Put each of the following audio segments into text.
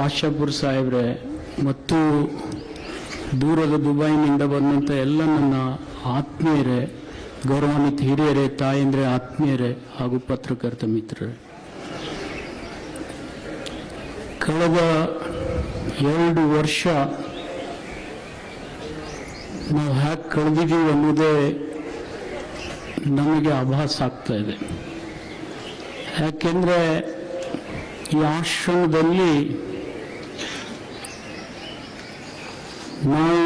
ಪಾಶಾಪುರ್ ಸಾಹೇಬ್ರೆ, ಮತ್ತು ದೂರದ ದುಬೈನಿಂದ ಬಂದಂಥ ಎಲ್ಲ ನನ್ನ ಆತ್ಮೀಯರೇ, ಗೌರವಾನ್ವಿತ ಹಿರಿಯರೇ, ತಾಯಂದ್ರೆ, ಆತ್ಮೀಯರೇ ಹಾಗೂ ಪತ್ರಕರ್ತ ಮಿತ್ರರೇ. ಕಳೆದ ಎರಡು ವರ್ಷ ನಾವು ಹ್ಯಾಕ್ ಕಳೆದಿದ್ದೀವಿ ಅನ್ನೋದೇ ನಮಗೆ ಆಭಾಸ ಆಗ್ತಾ ಇದೆ. ಯಾಕೆಂದರೆ ಈ ಆಶ್ರಮದಲ್ಲಿ ನಾವು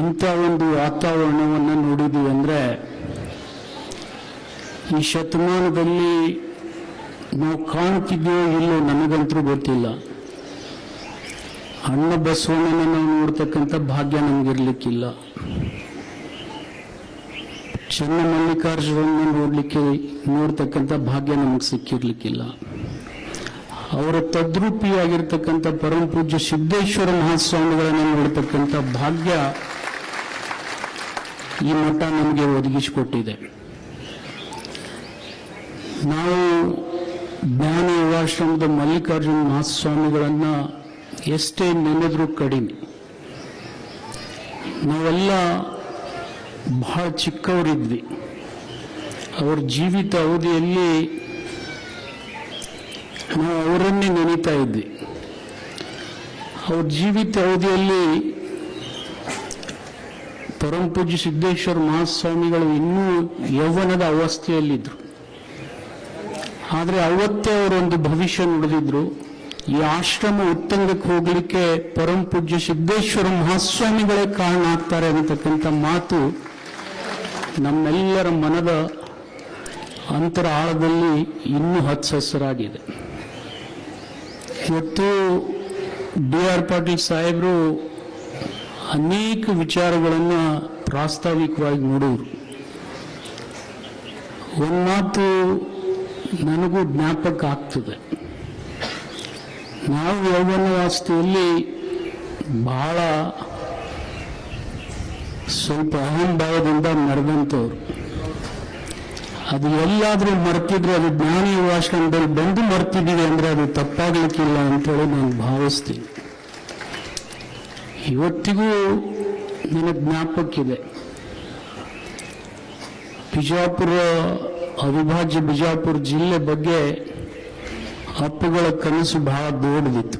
ಇಂಥ ಒಂದು ವಾತಾವರಣವನ್ನು ನೋಡಿದ್ದೀವಿ ಅಂದರೆ ಈ ಶತಮಾನದಲ್ಲಿ ನಾವು ಕಾಣ್ತಿದ್ದೇವೋ ಇಲ್ಲೋ ನನಗಂತೂ ಗೊತ್ತಿಲ್ಲ. ಅಣ್ಣ ಬಸವಣ್ಣನ ನಾವು ನೋಡ್ತಕ್ಕಂಥ ಭಾಗ್ಯ ನಮಗಿರ್ಲಿಕ್ಕಿಲ್ಲ. ಚನ್ನ ಮಲ್ಲಿಕಾರ್ಜುನ ನೋಡಲಿಕ್ಕೆ ನೋಡ್ತಕ್ಕಂಥ ಭಾಗ್ಯ ನಮಗೆ ಸಿಕ್ಕಿರ್ಲಿಕ್ಕಿಲ್ಲ. ಅವರ ತದ್ರೂಪಿಯಾಗಿರ್ತಕ್ಕಂಥ ಪರಮ ಪೂಜ್ಯ ಸಿದ್ದೇಶ್ವರ ಮಹಾಸ್ವಾಮಿಗಳನ್ನ ನೋಡ್ತಕ್ಕಂಥ ಭಾಗ್ಯ ಈ ಮಠ ನಮಗೆ ಒದಗಿಸಿಕೊಟ್ಟಿದೆ. ನಾವು ಜ್ಞಾನ ಯುವಾಶ್ರಮದ ಮಲ್ಲಿಕಾರ್ಜುನ ಮಹಾಸ್ವಾಮಿಗಳನ್ನು ಎಷ್ಟೇ ನೆನೆದ್ರೂ ಕಡಿಮೆ. ನಾವೆಲ್ಲ ಬಹಳ ಚಿಕ್ಕವರಿದ್ವಿ. ಅವ್ರ ಜೀವಿತ ಅವಧಿಯಲ್ಲಿ ನಾವು ಅವರನ್ನೇ ನೆನೀತಾ ಇದ್ವಿ. ಅವ್ರ ಜೀವಿತ ಅವಧಿಯಲ್ಲಿ ಪೂಜ್ಯ ಸಿದ್ದೇಶ್ವರ ಮಹಾಸ್ವಾಮಿಗಳು ಇನ್ನೂ ಯೌವನದ ಅವಸ್ಥೆಯಲ್ಲಿದ್ದರು ಆದರೆ ಅವತ್ತೇ ಅವರೊಂದು ಭವಿಷ್ಯ ನುಡಿದಿದ್ರು. ಈ ಆಶ್ರಮ ಉತ್ತಂಗಕ್ಕೆ ಹೋಗಲಿಕ್ಕೆ ಪೂಜ್ಯ ಸಿದ್ದೇಶ್ವರ ಮಹಾಸ್ವಾಮಿಗಳೇ ಕಾರಣ ಆಗ್ತಾರೆ ಅನ್ನತಕ್ಕಂಥ ಮಾತು ನಮ್ಮೆಲ್ಲರ ಮನದ ಅಂತರ ಆಳದಲ್ಲಿ ಇನ್ನೂ ಹಚ್ಚಹಸಿರಾಗಿದೆ ಇವತ್ತು ಡಿ ಆರ್ ಪಾಟೀಲ್ ಸಾಹೇಬರು ಅನೇಕ ವಿಚಾರಗಳನ್ನು ಪ್ರಾಸ್ತಾವಿಕವಾಗಿ ನೋಡುವರು. ಒಂದು ಮಾತು ನನಗೂ ಜ್ಞಾಪಕ ಆಗ್ತದೆ. ನಾವು ಯೌವನವಾಸ್ತೆಯಲ್ಲಿ ಬಹಳ ಸ್ವಲ್ಪ ಅಹಂಭಾವದಿಂದ ನಡೆದಂಥವ್ರು. ಅದು ಎಲ್ಲಾದರೂ ಮರ್ತಿದ್ರೆ ಅದು ಜ್ಞಾನ ಯುವಾಶ್ರಮದಲ್ಲಿ ಬಂದು ಮರ್ತಿದ್ದೀವಿ ಅಂದ್ರೆ ಅದು ತಪ್ಪಾಗ್ಲಿಕ್ಕಿಲ್ಲ ಅಂತೇಳಿ ನಾನು ಭಾವಿಸ್ತೀನಿ. ಇವತ್ತಿಗೂ ನನಗೆ ಜ್ಞಾಪಕ್ಕಿದೆ. ಬಿಜಾಪುರ, ಅವಿಭಾಜ್ಯ ಬಿಜಾಪುರ ಜಿಲ್ಲೆ ಬಗ್ಗೆ ಅಪ್ಪುಗಳ ಕನಸು ಬಹಳ ದೊಡ್ಡದಿತ್ತು.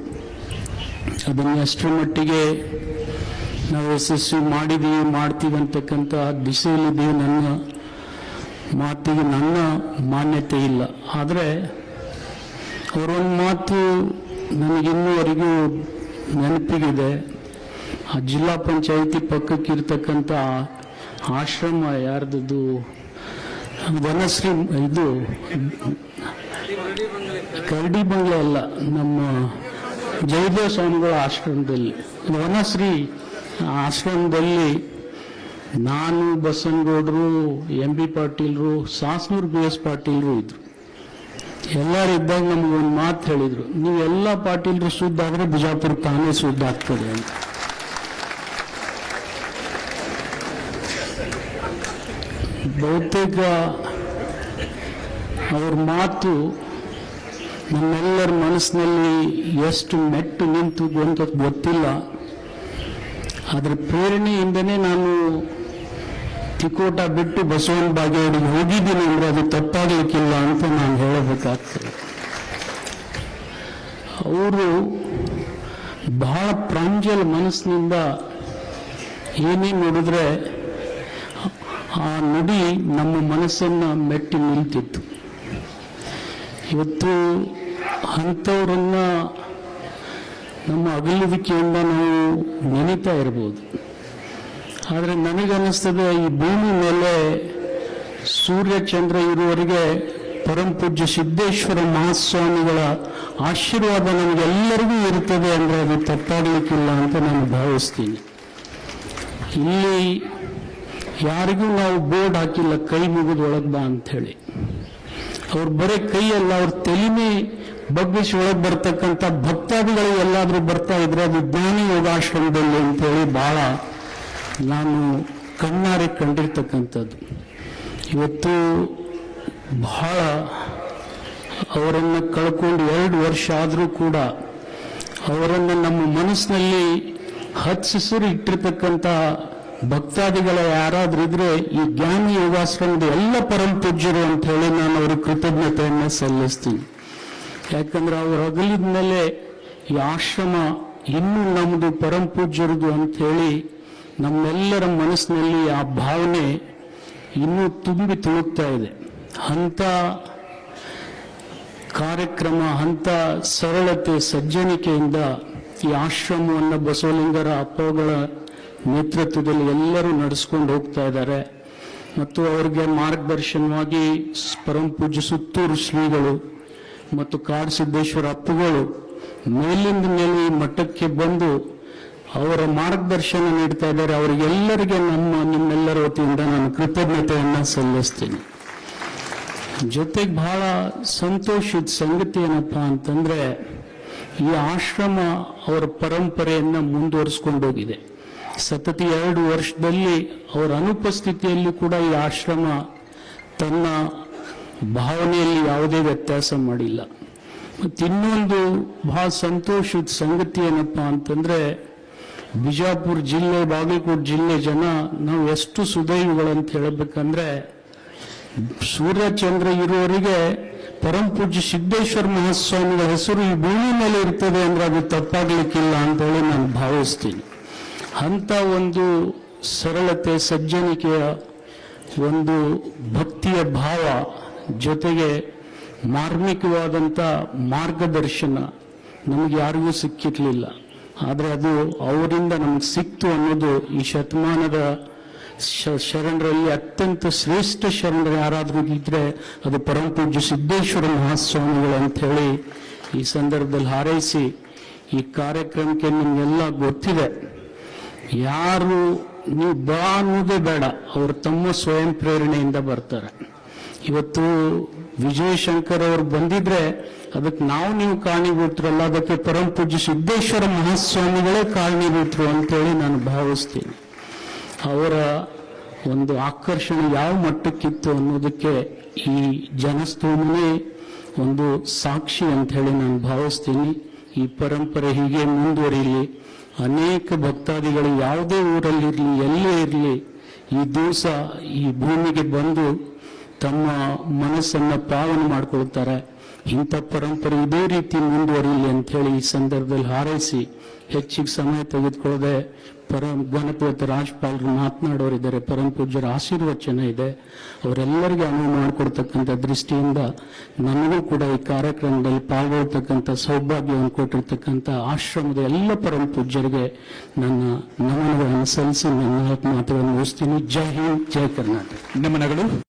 ಅದನ್ನು ಅಷ್ಟರ ಮಟ್ಟಿಗೆ ನಾವು ಯಶಸ್ವಿ ಮಾಡಿದೀವಿ, ಮಾಡ್ತೀವಿ ಅಂತಕ್ಕಂಥ ದಿಸೆಯಲ್ಲಿದ್ದೀವಿ ನನ್ನ ಮಾತಿಗೆ ನನ್ನ ಮಾನ್ಯತೆ ಇಲ್ಲ. ಆದರೆ ಅವರೊಂದು ಮಾತು ನನಗಿನ್ನೂವರೆಗೂ ನೆನಪಿಗಿದೆ. ಆ ಜಿಲ್ಲಾ ಪಂಚಾಯಿತಿ ಪಕ್ಕಕ್ಕಿರ್ತಕ್ಕಂಥ ಆಶ್ರಮ ಯಾರ್ದದು? ವನಶ್ರೀ ಇದು ಕರಡಿ ಬಂಗ್ಲೆ ಅಲ್ಲ, ನಮ್ಮ ಜಯದೇವ ಸ್ವಾಮಿಗಳ ಆಶ್ರಮದಲ್ಲಿ. ವನಶ್ರೀ ಆಶ್ರಮದಲ್ಲಿ ನಾನು ಬಸನಗೌಡರು ಎಂ ಬಿ ಪಾಟೀಲ್ರು, ಸಾಸ್ನೂರು ಬಿ ಎಸ್ ಪಾಟೀಲ್ರು ಇದ್ರು. ಎಲ್ಲರೂ ಇದ್ದಾಗ ಒಂದು ಮಾತು ಹೇಳಿದರು ನೀವೆಲ್ಲ ಪಾಟೀಲ್ರು ಶುದ್ಧ ಆದರೆ ಬಿಜಾಪುರ ತಾನೇ ಸುದ್ದ ಆಗ್ತದೆ ಅಂತ. ಬಹುತೇಕ ಅವ್ರ ಮಾತು ನಮ್ಮೆಲ್ಲರ ಮನಸ್ಸಿನಲ್ಲಿ ಎಷ್ಟು ಮೆಟ್ಟು ನಿಂತು ಅಂತ ಗೊತ್ತಿಲ್ಲ. ಅದರ ಪ್ರೇರಣೆಯಿಂದನೇ ನಾನು ತಿಕೋಟ ಬಿಟ್ಟು ಬಸವನ ಬಾಗೇವಾಡಿಗೆ ಹೋಗಿದ್ದೀನಿ ಅಂದ್ರೆ ಅದು ತಪ್ಪಾಗಲಿಕ್ಕಿಲ್ಲ ಅಂತ ನಾನು ಹೇಳಬೇಕಾಗ್ತದೆ. ಅವರು ಬಹಳ ಪ್ರಾಂಜಲ ಮನಸ್ಸಿನಿಂದ ಏನೇ ನೋಡಿದ್ರೆ ಆ ನುಡಿ ನಮ್ಮ ಮನಸ್ಸನ್ನ ಮೆಟ್ಟಿ ನಿಲ್ತಿತ್ತು ಇವತ್ತು ಅಂಥವ್ರನ್ನ ನಮ್ಮ ಅಗಲುವಿಕೆಯಿಂದ ನಾವು ನೆನೀತಾ ಇರ್ಬೋದು. ಆದರೆ ನನಗನ್ನಿಸ್ತದೆ, ಈ ಭೂಮಿ ಮೇಲೆ ಸೂರ್ಯ ಚಂದ್ರ ಇರುವವರೆಗೆ ಪೂಜ್ಯ ಸಿದ್ದೇಶ್ವರ ಮಹಾಸ್ವಾಮಿಗಳ ಆಶೀರ್ವಾದ ನಮಗೆಲ್ಲರಿಗೂ ಇರ್ತದೆ ಅಂದರೆ ಅದು ತಪ್ಪಾಗಲಿಕ್ಕಿಲ್ಲ ಅಂತ ನಾನು ಭಾವಿಸ್ತೀನಿ. ಇಲ್ಲಿ ಯಾರಿಗೂ ನಾವು ಬೋರ್ಡ್ ಹಾಕಿಲ್ಲ, ಕೈ ಮುಗಿದು ಒಳಗೆ ಬಾ ಅಂತ ಹೇಳಿ ಅವ್ರು ಬರೀ ಕೈಯಲ್ಲ, ಅವ್ರ ತೆಲಿಮೆ ಬಗ್ಗಿಸಿ ಒಳಗೆ ಬರ್ತಕ್ಕಂಥ ಭಕ್ತಾದಿಗಳು ಎಲ್ಲಾದರೂ ಬರ್ತಾ ಇದ್ರೆ ಅದು ಜ್ಞಾನಿ ಯೋಗಾಶ್ರಮದಲ್ಲಿ ಅಂತೇಳಿ ಬಹಳ ನಾನು ಕಣ್ಣಾರೆ ಕಂಡಿರ್ತಕ್ಕಂಥದ್ದು. ಇವತ್ತು ಬಹಳ ಅವರನ್ನು ಕಳ್ಕೊಂಡು ಎರಡು ವರ್ಷ ಆದರೂ ಕೂಡ ಅವರನ್ನು ನಮ್ಮ ಮನಸ್ಸಿನಲ್ಲಿ ಹಚ್ಚಿಸಿರು ಇಟ್ಟಿರ್ತಕ್ಕಂತಹ ಭಕ್ತಾದಿಗಳ ಯಾರಾದ್ರೂ ಇದ್ರೆ ಈ ಜ್ಞಾನಿ ಯೋಗಾಶ್ರಮದ ಎಲ್ಲ ಪರಂಪೂಜ್ಯರು ಅಂತ ಹೇಳಿ ನಾನು ಅವ್ರಿಗೆ ಕೃತಜ್ಞತೆಯನ್ನು ಸಲ್ಲಿಸ್ತೀನಿ. ಯಾಕಂದ್ರೆ ಅವ್ರು ಅಗಲಿದ ಮೇಲೆ ಈ ಆಶ್ರಮ ಇನ್ನೂ ನಮ್ಮದು ಪರಂಪೂಜ್ಯರದು ಅಂತ ಹೇಳಿ ನಮ್ಮೆಲ್ಲರ ಮನಸ್ಸಿನಲ್ಲಿ ಆ ಭಾವನೆ ಇನ್ನೂ ತುಂಬಿ ತುಳುಕ್ತಾ ಇದೆ. ಅಂಥ ಕಾರ್ಯಕ್ರಮ, ಅಂಥ ಸರಳತೆ, ಸಜ್ಜನಿಕೆಯಿಂದ ಈ ಆಶ್ರಮವನ್ನು ಬಸವಲಿಂಗರ ಅಪ್ಪಗಳ ನೇತೃತ್ವದಲ್ಲಿ ಎಲ್ಲರೂ ನಡೆಸ್ಕೊಂಡು ಹೋಗ್ತಾ ಇದ್ದಾರೆ. ಮತ್ತು ಅವರಿಗೆ ಮಾರ್ಗದರ್ಶನವಾಗಿ ಪೂಜ್ಯ ಸುತ್ತೂರು ಶ್ರೀಗಳು ಮತ್ತು ಕಾಡಸಿದ್ದೇಶ್ವರ ಅಪ್ಪುಗಳು ಮೇಲಿಂದ ಮೇಲೆ ಈ ಮಠಕ್ಕೆ ಬಂದು ಅವರ ಮಾರ್ಗದರ್ಶನ ನೀಡ್ತಾ ಇದ್ದಾರೆ. ಅವರಿಗೆಲ್ಲರಿಗೆ ನಮ್ಮ, ನಿಮ್ಮೆಲ್ಲರ ವತಿಯಿಂದ ನಾನು ಕೃತಜ್ಞತೆಯನ್ನು ಸಲ್ಲಿಸ್ತೀನಿ. ಜೊತೆಗೆ ಬಹಳ ಸಂತೋಷದ ಸಂಗತಿ ಏನಪ್ಪ ಅಂತಂದ್ರೆ, ಈ ಆಶ್ರಮ ಅವರ ಪರಂಪರೆಯನ್ನ ಮುಂದುವರಿಸ್ಕೊಂಡೋಗಿದೆ. ಸತತ ಎರಡು ವರ್ಷದಲ್ಲಿ ಅವರ ಅನುಪಸ್ಥಿತಿಯಲ್ಲಿ ಕೂಡ ಈ ಆಶ್ರಮ ತನ್ನ ಭಾವನೆಯಲ್ಲಿ ಯಾವುದೇ ವ್ಯತ್ಯಾಸ ಮಾಡಿಲ್ಲ. ಮತ್ತಿನ್ನೊಂದು ಬಹಳ ಸಂತೋಷದ ಸಂಗತಿ ಏನಪ್ಪ ಅಂತಂದ್ರೆ ಬಿಜಾಪುರ ಜಿಲ್ಲೆ, ಬಾಗಲಕೋಟೆ ಜಿಲ್ಲೆ ಜನ ನಾವು ಎಷ್ಟು ಸುದೈವಿಗಳಂತ ಹೇಳಬೇಕಂದ್ರೆ ಸೂರ್ಯಚಂದ್ರ ಇರುವವರಿಗೆ ಪರಂ ಪೂಜ್ಯ ಸಿದ್ದೇಶ್ವರ ಮಹಾಸ್ವಾಮಿಗಳ ಹೆಸರು ಈ ಭೂಮಿ ಮೇಲೆ ಇರ್ತದೆ ಅಂದ್ರೆ ಅದು ತಪ್ಪಾಗ್ಲಿಕ್ಕಿಲ್ಲ ಅಂತ ಹೇಳಿ ನಾನು ಭಾವಿಸ್ತೀನಿ. ಅಂತ ಒಂದು ಸರಳತೆ, ಸಜ್ಜನಿಕೆಯ ಒಂದು ಭಕ್ತಿಯ ಭಾವ ಜೊತೆಗೆ ಮಾರ್ಮಿಕವಾದಂಥ ಮಾರ್ಗದರ್ಶನ ನಮಗೆ ಯಾರಿಗೂ ಸಿಕ್ಕಿರ್ಲಿಲ್ಲ. ಆದರೆ ಅದು ಅವರಿಂದ ನಮ್ಗೆ ಸಿಕ್ತು ಅನ್ನೋದು ಈ ಶತಮಾನದ ಶರಣರಲ್ಲಿ ಅತ್ಯಂತ ಶ್ರೇಷ್ಠ ಶರಣರು ಯಾರಾದರೂ ಇದ್ದರೆ ಅದು ಪರಮ ಪೂಜ್ಯ ಸಿದ್ದೇಶ್ವರ ಮಹಾಸ್ವಾಮಿಗಳು ಅಂತ ಹೇಳಿ ಈ ಸಂದರ್ಭದಲ್ಲಿ ಹಾರೈಸಿ ಈ ಕಾರ್ಯಕ್ರಮಕ್ಕೆ ನಿಮಗೆಲ್ಲ ಗೊತ್ತಿದೆ. ಯಾರು, ನೀವು ಬಾ ಅನ್ನೋದೇ ಬೇಡ, ಅವರು ತಮ್ಮ ಸ್ವಯಂ ಪ್ರೇರಣೆಯಿಂದ ಬರ್ತಾರೆ. ಇವತ್ತು ವಿಜಯಶಂಕರ್ ಅವರು ಬಂದಿದ್ರೆ ಅದಕ್ಕೆ ನಾವು ನೀವು ಕಾರಣೀಭೂತರಲ್ಲ ಅದಕ್ಕೆ ಪರಮ ಪೂಜ್ಯ ಸಿದ್ದೇಶ್ವರ ಮಹಾಸ್ವಾಮಿಗಳೇ ಕಾರಣೀಭೂತರು ಅಂತೇಳಿ ನಾನು ಭಾವಿಸ್ತೀನಿ. ಅವರ ಒಂದು ಆಕರ್ಷಣೆ ಯಾವ ಮಟ್ಟಕ್ಕಿತ್ತು ಅನ್ನೋದಕ್ಕೆ ಈ ಜನಸ್ತೋಮನೇ ಒಂದು ಸಾಕ್ಷಿ ಅಂತ ಹೇಳಿ ನಾನು ಭಾವಿಸ್ತೀನಿ. ಈ ಪರಂಪರೆ ಹೀಗೆ ಮುಂದುವರಿಯಲಿ ಅನೇಕ ಭಕ್ತಾದಿಗಳು ಯಾವುದೇ ಊರಲ್ಲಿರಲಿ, ಎಲ್ಲೇ ಇರಲಿ, ಈ ದಿವಸ ಈ ಭೂಮಿಗೆ ಬಂದು ತಮ್ಮ ಮನಸ್ಸನ್ನ ಪಾವನ ಮಾಡ್ಕೊಳ್ತಾರೆ ಇಂಥ ಪರಂಪರೆ ಇದೇ ರೀತಿ ಮುಂದುವರಿಯಲಿ ಅಂತ ಹೇಳಿ ಈ ಸಂದರ್ಭದಲ್ಲಿ ಹಾರೈಸಿ ಹೆಚ್ಚಿಗೆ ಸಮಯ ತೆಗೆದುಕೊಳ್ಳದೆ ಪರಂ ಗಣಪತ ರಾಜ್ಪಾಲರು ಮಾತನಾಡೋರಿದ್ದಾರೆ. ಪರಂ ಪೂಜ್ಯರ ಆಶೀರ್ವಚನ ಇದೆ. ಅವರೆಲ್ಲರಿಗೂ ಅನುವು ಮಾಡಿಕೊಡ್ತಕ್ಕಂಥ ದೃಷ್ಟಿಯಿಂದ ನನಗೂ ಕೂಡ ಈ ಕಾರ್ಯಕ್ರಮದಲ್ಲಿ ಪಾಲ್ಗೊಳ್ತಕ್ಕಂಥ ಸೌಭಾಗ್ಯವನ್ನು ಕೊಟ್ಟಿರ್ತಕ್ಕಂಥ ಆಶ್ರಮದ ಎಲ್ಲ ಪರಂ ಪೂಜ್ಯರಿಗೆ ನನ್ನ ನಮನಗಳನ್ನು ಸಲ್ಲಿಸಿ ನನ್ನ ಮಾತುಗಳನ್ನು ಮುಗಿಸ್ತೀನಿ. ಜೈ ಹಿಂದ್, ಜೈ ಕರ್ನಾಟಕ. ನಮನಗಳು.